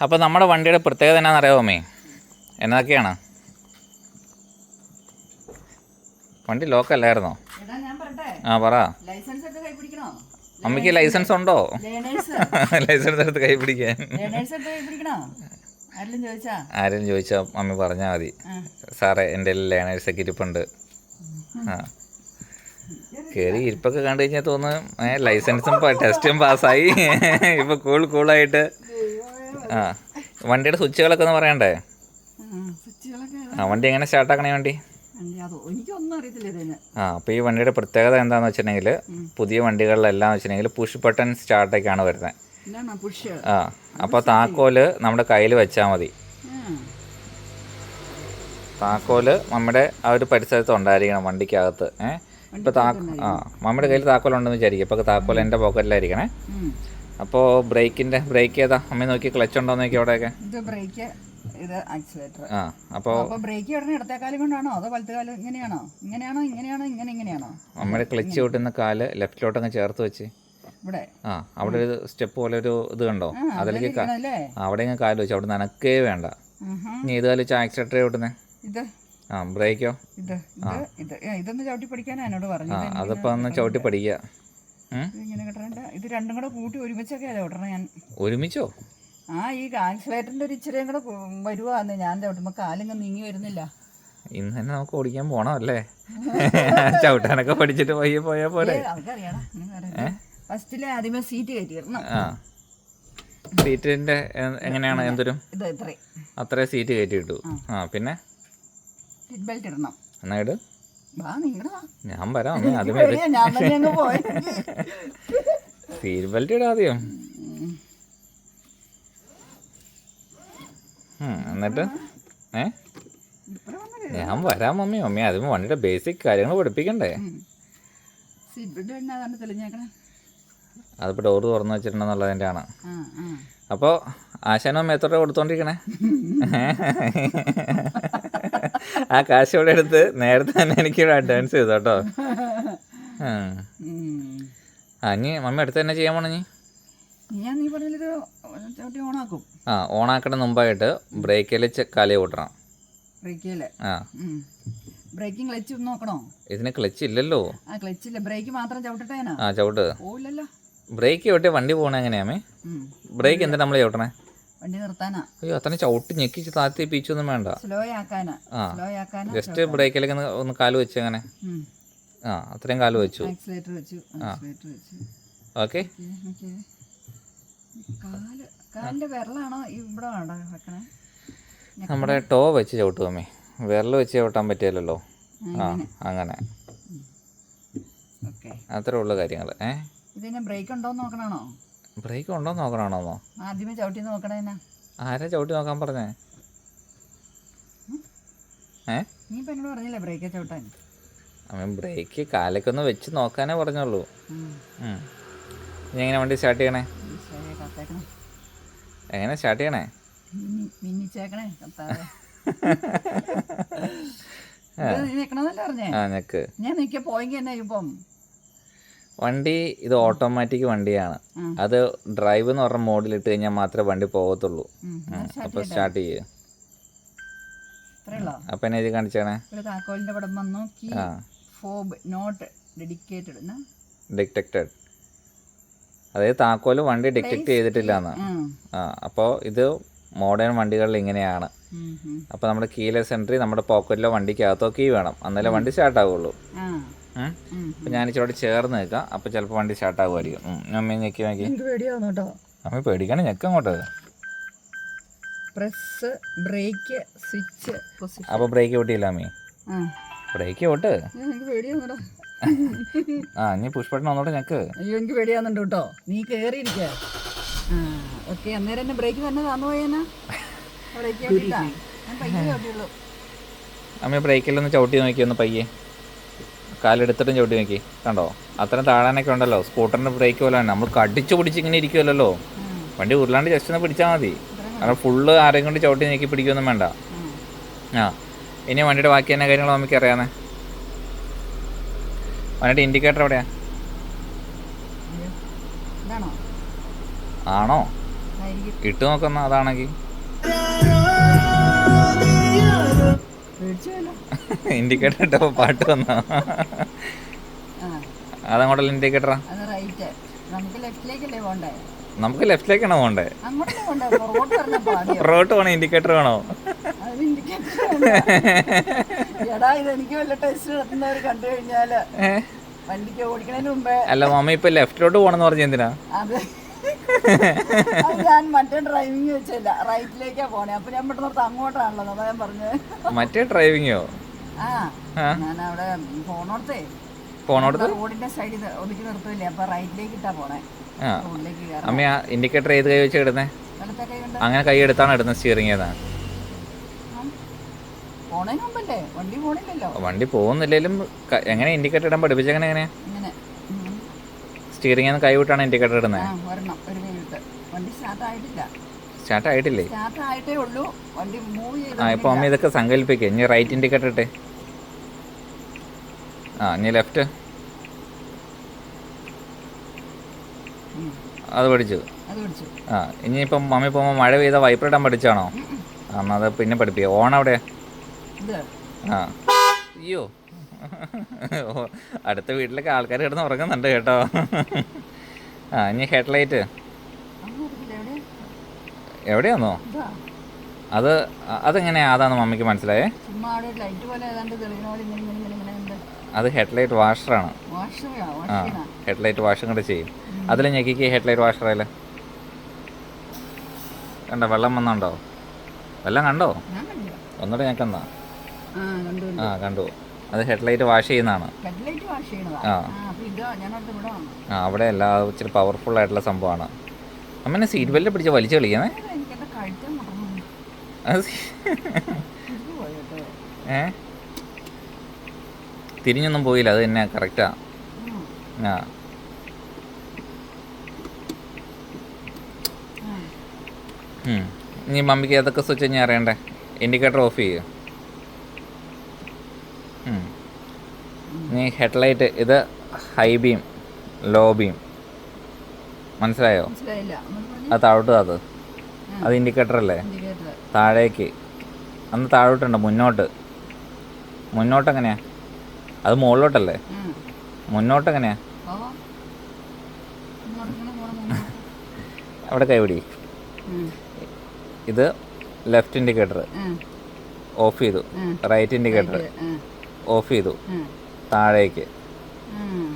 അപ്പോൾ നമ്മുടെ വണ്ടിയുടെ പ്രത്യേകത എന്നാന്ന് അറിയാമോ എന്നതൊക്കെയാണ്? വണ്ടി ലോക്കല്ലായിരുന്നോ? ആ പറ. അമ്മയ്ക്ക് ലൈസൻസ് ഉണ്ടോ? ലൈസൻസ് എടുത്ത് കൈ പിടിക്കാൻ. ആരും ചോദിച്ചാൽ അമ്മ പറഞ്ഞാൽ മതി. സാറേ എന്റെ ലേണേഴ്സൊക്കെ ഇരിപ്പുണ്ട്. ആ. കയറി ഇരിപ്പൊക്കെ കണ്ടു കഴിഞ്ഞാൽ തോന്നുന്നു. ലൈസൻസും ടെസ്റ്റും പാസ്സായി. ഇപ്പൊ കൂൾ കൂളായിട്ട് ആ വണ്ടിയുടെ സ്വിച്ചുകളൊക്കെ ഒന്ന് പറയണ്ടേ? ആ വണ്ടി എങ്ങനെ സ്റ്റാർട്ടാക്കണേ വണ്ടി? ആ അപ്പോൾ ഈ വണ്ടിയുടെ പ്രത്യേകത എന്താണെന്ന് വെച്ചിട്ടുണ്ടെങ്കിൽ പുതിയ വണ്ടികളിലെല്ലാം വെച്ചിട്ടുണ്ടെങ്കിൽ പുഷ് ബട്ടൺ സ്റ്റാർട്ടൊക്കെയാണ് വരുന്നത് ആ അപ്പോൾ താക്കോൽ നമ്മുടെ കയ്യിൽ വെച്ചാൽ മതി. താക്കോൽ നമ്മുടെ ആ ഒരു പരിസരത്ത് ഉണ്ടായിരിക്കണം വണ്ടിക്കകത്ത്. ഏഹ് ഇപ്പോൾ താ ആ മമ്മിയുടെ കയ്യിൽ താക്കോലുണ്ടെന്ന് വിചാരിക്കും. ഇപ്പോൾ താക്കോൽ എന്റെ പോക്കറ്റിലായിരിക്കണേ അപ്പോൾ ബ്രേക്കിന്റെ ബ്രേക്ക് ഏതാ? അമ്മ നോക്കി ക്ലച്ച് ഉണ്ടോ നോക്കി അവിടെയൊക്കെ? ഇത് ബ്രേക്ക് ഇത് ആക്സിലേറ്റർ. ആ അപ്പോൾ അപ്പൊ ബ്രേക്ക് ഉടനെ ഇടത്തെ കാലം കൊണ്ടാണോ? അതോ വലത്തെ കാലം ഇങ്ങനെയാണോ? ഇങ്ങനെയാണോ ഇങ്ങനെയാണോ ഇങ്ങനെ ഇങ്ങനെയാണോ? അമ്മയുടെ ക്ലച്ച് കൂട്ടുന്ന കാൽ ലെഫ്റ്റിലോട്ടങ്ങ് ചേർത്ത് വെച്ച്. ഇവിടെ. ആ അവിടെ ഒരു സ്റ്റെപ്പ് പോലെ ഒരു ഇത് കണ്ടോ? അതിലേക്ക് അവിടെ ഇങ്ങനെ കാൽ വെച്ചു. അവിടെ നനക്കേ വേണ്ട. ഇനി ഇത് കാലിച്ച് ആക്സിലേറ്റർ ഓട്ടുന്നേ ഇത്. ആ ബ്രേക്കോ? ഇത് ഇത് ഇതൊന്ന് ചവിട്ടി പഠിക്കാനാ എന്നോട് ആ അതിപ്പോ ഒന്ന് ചവിട്ടി പഠിക്കുക ഇങ്ങനെ കിട്ടണ്ട ഇത് രണ്ടും കൂടെ കൂട്ടി ഒരുമിച്ചൊക്കെ ഞാൻ? ഒരുമിച്ചോ? ആ ഈ ആക്സിലേറ്ററിന്റെ ഒരു ഇച്ചിരിയും കൂടെ വരുവാന്ന്. ഞാൻ ചവിട്ടുമ്പോ കാലിങ്ങ് നീങ്ങി വരുന്നില്ല. ഇന്ന് തന്നെ നമുക്ക് ഓടിക്കാൻ പോണോ അല്ലേ ചവിട്ടാനൊക്കെ പഠിച്ചിട്ട് പയ്യെ പോയാ പോലെ ഫസ്റ്റിലെ ആദ്യമേ സീറ്റ് കയറ്റിയിരുന്നു സീറ്റിന്റെ എങ്ങനെയാണ് എന്തൊരു? അത്രേ സീറ്റ് കയറ്റി കിട്ടു ആ പിന്നെ? സീറ്റ് ബെൽറ്റ് ഇടണം. എന്നാ ഇട്. ഞാൻ വരാം പോയി സീറ്റ് ബെൽറ്റ് ഇടാ ആദ്യം എന്നിട്ട്? ഏ? ഞാൻ വരാം മമ്മി മമ്മി. അതും വണ്ടിയുടെ ബേസിക് കാര്യങ്ങൾ പഠിപ്പിക്കണ്ടേ? അതിപ്പോ അതിപ്പോൾ ഡോറ് തുറന്നു വെച്ചിട്ടുണ്ടെന്നുള്ളതിന്റെ ആണ് അപ്പോ അപ്പോൾ ആശാനും എത്ര കൊടുത്തോണ്ടിരിക്കണേ? ആ കാശ് ഇവിടെ എടുത്ത് നേരത്തെ തന്നെ എനിക്ക് അഡ്വാൻസ് ചെയ്തു കേട്ടോ. ഇനി മമ്മി അടുത്ത് തന്നെ ചെയ്യാൻ പോണി ഞാൻ നീ പറഞ്ഞൊരു ഓണാക്കും. ആ ഓണാക്കണ മുമ്പായിട്ട് ബ്രേക്കിൽ കാലി കൂട്ടണം. ബ്രേക്കിൽ? ആ. ബ്രേക്കിംഗ് ക്ലച്ച് നോക്കണോ? ഇതിന് ക്ലച്ച് ഇല്ലല്ലോ. ആ ക്ലച്ച് ഇല്ല. ബ്രേക്ക് മാത്രം ചവിട്ടട്ടേനാ ആ ചവിട്ട്. പോയില്ലല്ലോ ബ്രേക്ക് ചവിട്ടി വണ്ടി പോകണ എങ്ങനെയാമേ ബ്രേക്ക് എന്താ നമ്മൾ ചവിട്ടണേ? വണ്ടി നിർത്താനാ. അയ്യോ അത്ര ചവിട്ടി ഞെക്കിച്ച് താത്തി പീച്ചൊന്നും വേണ്ട. സ്ലോ ആക്കാനാ. സ്ലോ ആക്കാനാ ജസ്റ്റ് ബ്രേക്കിലേക്ക് ഒന്ന് കാൽ വെച്ച് അങ്ങനെ. ആ അത്രയും കാൽ വെച്ചു. ആക്സിലേറ്റർ വെച്ചു ആക്സിലേറ്റർ വെച്ചു. ഓക്കെ. Okay, okay. കാൽ കാലിന്റെ വിരലാണോ ഇവിടെ വേണ്ട വെക്കണേ? നമ്മുടെ ടോ വെച്ച് ചവിട്ടു അമ്മേ? വിരൽ വെച്ച് ചവിട്ടാൻ പറ്റിയല്ലോ ആ അങ്ങനെ. അത്രേ ഉള്ള കാര്യങ്ങൾ ഏ? ഇതിന് ബ്രേക്ക് ഉണ്ടോന്ന് നോക്കണോ ബ്രേക്ക് ഉണ്ടോ നോക്കണോ ആദ്യമേ ചവിട്ടി നോക്കണേനാ ആരാ ചവിട്ടി നോക്കാൻ പറഞ്ഞേ? ഏ? നീ പെണ്ണോട് എന്നോട് പറഞ്ഞില്ലേ ബ്രേക്ക് ചവിട്ടാൻ? അവൻ ബ്രേക്ക് കാലൊക്കൊന്ന് വെച്ച് നോക്കാനേ പറഞ്ഞുള്ളൂ. ഇനി എങ്ങനെ വണ്ടി സ്റ്റാർട്ട് ചെയ്യണേ? എങ്ങനെ സ്റ്റാർട്ട് ചെയ്യണേ? ഞാൻ നിക്ക പോയെങ്കിൽ എന്നാ ഇപ്പം? വണ്ടി ഇത് ഓട്ടോമാറ്റിക് വണ്ടിയാണ്. അത് ഡ്രൈവ് എന്ന് പറഞ്ഞ മോഡിൽ ഇട്ട് കഴിഞ്ഞാൽ മാത്രമേ വണ്ടി പോകത്തുള്ളൂ. അപ്പോൾ സ്റ്റാർട്ട് ചെയ്യ്. അപ്പൊ അപ്പം എന്നെ ഇത് കാണിച്ചാണേ താക്കോലിന്റെ പടം വന്നു. ഫോബ് നോട്ട് ഡെഡിക്കേറ്റഡ് ഡിറ്റക്റ്റഡ് അതായത് താക്കോൽ വണ്ടി ഡിറ്റക്ട് ചെയ്തിട്ടില്ല എന്ന് ആ അപ്പോൾ ഇത് മോഡേൺ വണ്ടികളിൽ ഇങ്ങനെയാണ്. അപ്പോൾ നമ്മുടെ കീലെസ് എൻട്രി നമ്മുടെ പോക്കറ്റിലോ വണ്ടിക്കകത്തോ കീ വേണം. എന്നാലേ വണ്ടി സ്റ്റാർട്ട് ആവുള്ളൂ. ഉം. ഞാൻ ഇച്ചിരി ചേർന്ന് നിൽക്കാം. അപ്പൊ ചിലപ്പോൾ വണ്ടി സ്റ്റാർട്ട് ആകുമായിരിക്കും. അമ്മ ഞെക്കി നോക്കി. എനിക്ക് പേടിയാവുന്നു കേട്ടോ. അമ്മ പേടിക്കണം ഞെക്ക അങ്ങോട്ട്. പ്രസ് ബ്രേക്ക് സ്വിച്ച് അപ്പോൾ ബ്രേക്ക് ഓട്ടിയില്ല അമ്മി? ബ്രേക്ക് ഓട്ട് എനിക്ക് പേടിയാവുന്നുണ്ടോ ആ ഇനി പുഷ്പട്ടൻ ഒന്നോട്ട് ഞെക്ക്. അയ്യോ എനിക്ക് പേടിയാവുന്നുണ്ട് കേട്ടോ. നീ കയറിയിരിക്ക ആ ഓക്കെ അന്നേരം എന്നെ ബ്രേക്ക് തന്നെ തന്നു പോയെന്നാ ബ്രേക്ക് ഓട്ടിയില്ല ഞാൻ പയ്യെ ചവിട്ടിയുള്ളൂ. അമ്മ ബ്രേക്കിലൊന്ന് ചവിട്ടി നോക്കിയൊന്ന് പയ്യെ. കാലെടുത്തിട്ടും ചവിട്ടി നോക്കി. കണ്ടോ? അത്രയും താഴാനൊക്കെ ഉണ്ടല്ലോ. സ്കൂട്ടറിന്റെ ബ്രേക്ക് പോലെ നമ്മൾ കടിച്ചു പിടിച്ച് ഇങ്ങനെ ഇരിക്കുമല്ലോ വണ്ടി ഉരുളാണ്ട് ജസ്റ്റ് ഒന്ന് പിടിച്ചാൽ മതി. കാരണം ഫുള്ള് ആരെയും കൊണ്ട് ചവിട്ടി നോക്കി പിടിക്കൊന്നും വേണ്ട. ആ. ഇനി വണ്ടിയുടെ ബാക്കി തന്നെ കാര്യങ്ങൾ നമുക്ക് അറിയാമേ വണ്ടിയുടെ ഇൻഡിക്കേറ്റർ എവിടെയാ? ആണോ? ഇട്ട് നോക്കുന്ന അതാണെങ്കിൽ. ഇൻഡിക്കേറ്റർ ഇട്ടപ്പോ പാട്ട് വന്ന. അതങ്ങോട്ടല്ല ഇൻഡിക്കേറ്ററാ നമുക്ക് ലെഫ്റ്റിലേക്കാണ് പോണ്ടേ പുറകോട്ട് വേണോ? ഇൻഡിക്കേറ്റർ വേണോ? അല്ല മമ്മി ഇപ്പൊ ലെഫ്റ്റിലോട്ട് പോണെന്ന് പറഞ്ഞ എന്തിനാ? ഞാൻ മറ്റേ ഡ്രൈവിംഗ് വെച്ചില്ല. റൈറ്റിലേക്കാ പോണേ. അപ്പൊ ഞാൻ പെട്ടെന്ന് അങ്ങോട്ടാണല്ലോ അതാ ഞാൻ പറഞ്ഞത് മറ്റേ ആ. ഞാൻ അവിടെ റോഡിന്റെ സൈഡിൽ ഒതുക്കി നിർത്തില്ലേ? അപ്പൊ റൈറ്റിലേക്ക് ഇട്ടാ പോണേ. ആ. റോഡിലേക്ക് കയറാം അമ്മ ആ ഇൻഡിക്കേറ്റർ ഏത് കൈ വെച്ചാ ഇടുന്നേ? അങ്ങനെ കൈ എടുത്താണ് ഇടുന്നത് സ്റ്റിയറിംഗ് ഏതാണ്. വണ്ടി പോകുന്നില്ലെങ്കിലും എങ്ങനെ ഇൻഡിക്കേറ്റർ ഇടാൻ പഠിപ്പിച്ചെങ്ങനെ എങ്ങനെ ഇങ്ങനെ ഉം. സ്റ്റിയറിംഗ് കൈ വിട്ടാണ് ഇൻഡിക്കേറ്റർ ഇടുന്നത് വരണം ഒരു കൈ വണ്ടി സ്റ്റാർട്ട് ആയിട്ടില്ല. സ്റ്റാർട്ട് ആയിട്ടില്ലേ? സ്റ്റാർട്ട് ആയിട്ടേ ഉള്ളൂ. വണ്ടി മൂവ് ആ ഇപ്പൊ അമ്മ ഇതൊക്കെ സങ്കല്പിക്കുക ഇനി റൈറ്റ് ഇൻഡിക്കേറ്റർ ഇട്ടേ ആ ഇനി ലെഫ്റ്റ് അത് പഠിച്ചു. ആ ഇനിയിപ്പം മമ്മി പോകുമ്പോൾ മഴ പെയ്ത വൈപ്പർ ഇടാൻ പഠിച്ചാണോ? ആ എന്നാൽ അത് പിന്നെ പഠിപ്പിക്കുക ഓൺ അവിടെ? ആ. അയ്യോ. ഓ, അടുത്ത വീട്ടിലൊക്കെ ആൾക്കാർ കിടന്ന് ഉറങ്ങുന്നുണ്ട് കേട്ടോ. ആ ഇനി ഹെഡ്ലൈറ്റ് ലൈറ്റ്. എവിടെയാന്നോ? അത് അതെങ്ങനെയാ? അതാണ് മമ്മിക്ക് മനസ്സിലായേ. അത് ഹെഡ്ലൈറ്റ് വാഷറാണ് വാഷ് വാഷ് ആ ഹെഡ്ലൈറ്റ് വാഷും കൂടെ ചെയ്യും. അതിൽ ഞെക്കിക്ക് ഹെഡ്ലൈറ്റ് വാഷറല്ലേ കണ്ട വെള്ളം വന്നുണ്ടോ? വെള്ളം കണ്ടോ? ഒന്നുകൂടെ ഞെക്കെന്നാ ആ കണ്ടു. അത് ഹെഡ്ലൈറ്റ് വാഷ് ചെയ്യുന്നതാണ്. ഹെഡ്ലൈറ്റ് വാഷ് ആ. അവിടെ എല്ലാ ഇച്ചിരി പവർഫുൾ ആയിട്ടുള്ള സംഭവമാണ്. അമ്മനെ സീറ്റ് ബെൽറ്റ് പിടിച്ച് വലിച്ചു കളിക്കണേ ഏ? തിരിഞ്ഞൊന്നും പോയില്ല അത് തന്നെ കറക്റ്റാ ആ. ഇനി മമ്മിക്ക് ഏതൊക്കെ സ്വിച്ച് ഞാൻ അറിയണ്ടേ? ഇൻഡിക്കേറ്റർ ഓഫ് ചെയ്യൂ? ഇനി ഹെഡ്ലൈറ്റ് ഇത് ഹൈ ബീം ലോ ബീം മനസ്സിലായോ? അത് താഴോട്ട് അത് അത് ഇൻഡിക്കേറ്റർ അല്ലേ? താഴേക്ക്. അന്ന് താഴോട്ടുണ്ട് മുന്നോട്ട്. മുന്നോട്ട് എങ്ങനെയാ? അത് മുകളിലോട്ടല്ലേ? മുന്നോട്ട് എങ്ങനെയാ. അവിടെ കൈപിടി. ഇത് ലെഫ്റ്റ് ഇൻഡിക്കേറ്റർ ഓഫ് ചെയ്തു. റൈറ്റ് ഇൻഡിക്കേറ്റർ ഓഫ് ചെയ്തു. താഴേക്ക്.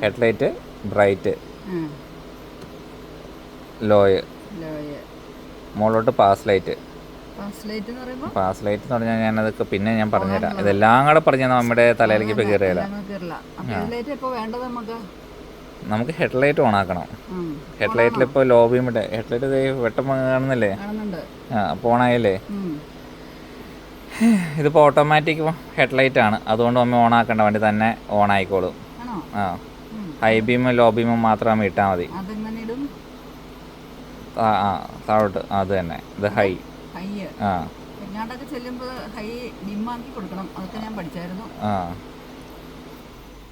Headlight bright. ലോയ്. മുകളിലോട്ട് പാസ് ലൈറ്റ് പാസ് ലൈറ്റ് എന്ന് പറഞ്ഞാൽ ഞാൻ അതൊക്കെ പറഞ്ഞാൽ പിന്നെ ഞാൻ പറഞ്ഞുതരാം. ഇതെല്ലാം കൂടെ പറഞ്ഞു നമ്മുടെ തലയിലേക്ക് ഇപ്പൊ കയറിയില്ല നമുക്ക്? ഹെഡ്ലൈറ്റ് ഓൺ ആക്കണം. ഹെഡ്ലൈറ്റിൽ ഇപ്പോൾ ലോബിയും ഹെഡ്ലൈറ്റ് വെട്ടം കാണുന്നില്ലേ? ആ അപ്പോൾ ഓണായില്ലേ. ഇതിപ്പോൾ ഓട്ടോമാറ്റിക് ഹെഡ്ലൈറ്റ് ആണ്. അതുകൊണ്ട് നമ്മൾ ഓൺ ആക്കേണ്ട. വണ്ടി തന്നെ ഓൺ ആയിക്കോളും. ആ. ഹൈ ബീമും ലോ ബീമും മാത്രം ഇട്ടാൽ മതി. ആ ആ. താഴോട്ട്. അത് തന്നെ. ഇത് ഹൈ ആ. അതിപ്പോ ഹൈ ഡിമ്മാക്കി കൊടുക്കണം. അതൊക്കെ ഞാൻ പഠിച്ചായിരുന്നു. ആ.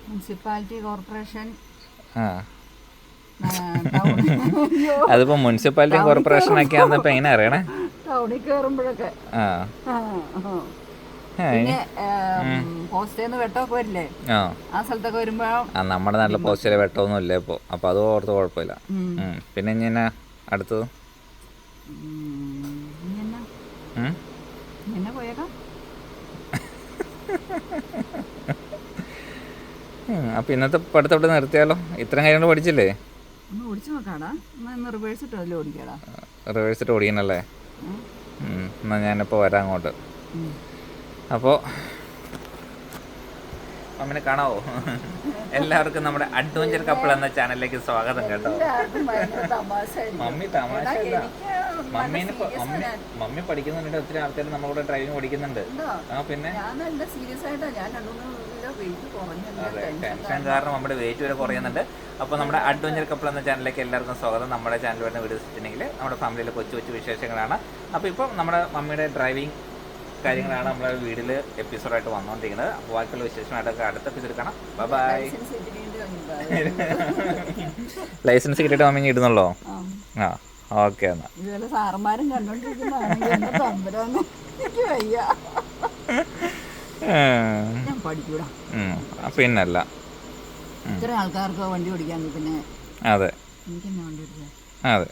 മുനിസിപ്പാലിറ്റി കോർപ്പറേഷൻ ആ. അതിപ്പോൾ മുനിസിപ്പാലിറ്റി കോർപ്പറേഷൻ ഒക്കെ ആണെന്നിപ്പോൾ എങ്ങനെ അറിയണേ? ടൗണിൽ കയറുമ്പോഴൊക്കെ ആ. ആ, ആ. പിന്നെ ഹോസ്റ്റേന്ന് വെട്ടമൊക്കെ വരില്ലേ? ആ. ആ സ്ഥലത്തൊക്കെ വരുമ്പോ ആ നമ്മുടെ നാട്ടിലെ പോസ്റ്റേ വെട്ടമൊന്നും ഇല്ല ഇപ്പൊ. അപ്പൊ അത് ഓർത്ത് കുഴപ്പമില്ല. പിന്നെ ഇങ്ങനെ അടുത്തത്? അപ്പൊ ഇന്നത്തെ പഠിത്തം ഇവിടെ നിർത്തിയാലോ? ഇത്രയും കാര്യങ്ങൾ പഠിച്ചില്ലേ? റിവേഴ്സ് ഇട്ട് ഓടിക്കണല്ലേ ഉം. ഉം, എന്നാ ഞാനിപ്പോൾ വരാം അങ്ങോട്ട് അപ്പോൾ അമ്മിനെ കാണാവോ എല്ലാവർക്കും നമ്മുടെ അഡ്വഞ്ചർ കപ്പിൾ എന്ന ചാനലിലേക്ക് സ്വാഗതം കേട്ടോ. മമ്മി തമാശ മമ്മീനെ മമ്മി. മമ്മി പഠിക്കുന്നുണ്ട് ഒത്തിരി ആൾക്കാർ നമ്മളോട് ഡ്രൈവിംഗ് പഠിക്കുന്നുണ്ട് ആ പിന്നെ സീരിയസ് ആയിട്ടാ ഞാൻ അതെ ടെൻഷൻ കാരണം നമ്മുടെ വെയിറ്റ് വരെ കുറയുന്നുണ്ട്. അപ്പോൾ നമ്മുടെ അഡ്വഞ്ചർ കപ്പിൾ എന്ന ചാനലിലേക്ക് എല്ലാവർക്കും സ്വാഗതം. നമ്മുടെ ചാനൽ വരുന്ന വീഡിയോസ് വെച്ചിട്ടുണ്ടെങ്കിൽ നമ്മുടെ ഫാമിലിയിലെ കൊച്ചു കൊച്ചു വിശേഷങ്ങളാണ്. അപ്പോൾ ഇപ്പം നമ്മുടെ മമ്മിയുടെ ഡ്രൈവിംഗ് കാര്യങ്ങളാണ് നമ്മളെ വീട്ടിൽ എപ്പിസോഡായിട്ട് വന്നുകൊണ്ടിരിക്കുന്നത് അപ്പോൾ ബാക്കിയുള്ള വിശേഷമായിട്ടൊക്കെ അടുത്ത എപ്പിസോഡ് കാണാം. ബൈ ലൈസൻസ് കിട്ടിയിട്ട് മമ്മി ഇടുന്നുള്ളോ ആ. ഓക്കെ എന്നാ. ഇതുപോലെ സാറന്മാരും കണ്ടോണ്ടിരിക്കുന്നതാണെങ്കിൽ ഞാൻ പഠിക്കൂടാ. പിന്നല്ല. ഇത്ര ആൾക്കാർക്ക് വണ്ടി ഓടിക്കാൻ പിന്നെ അതെ. എനിക്കെന്നെ വണ്ടി അതെ.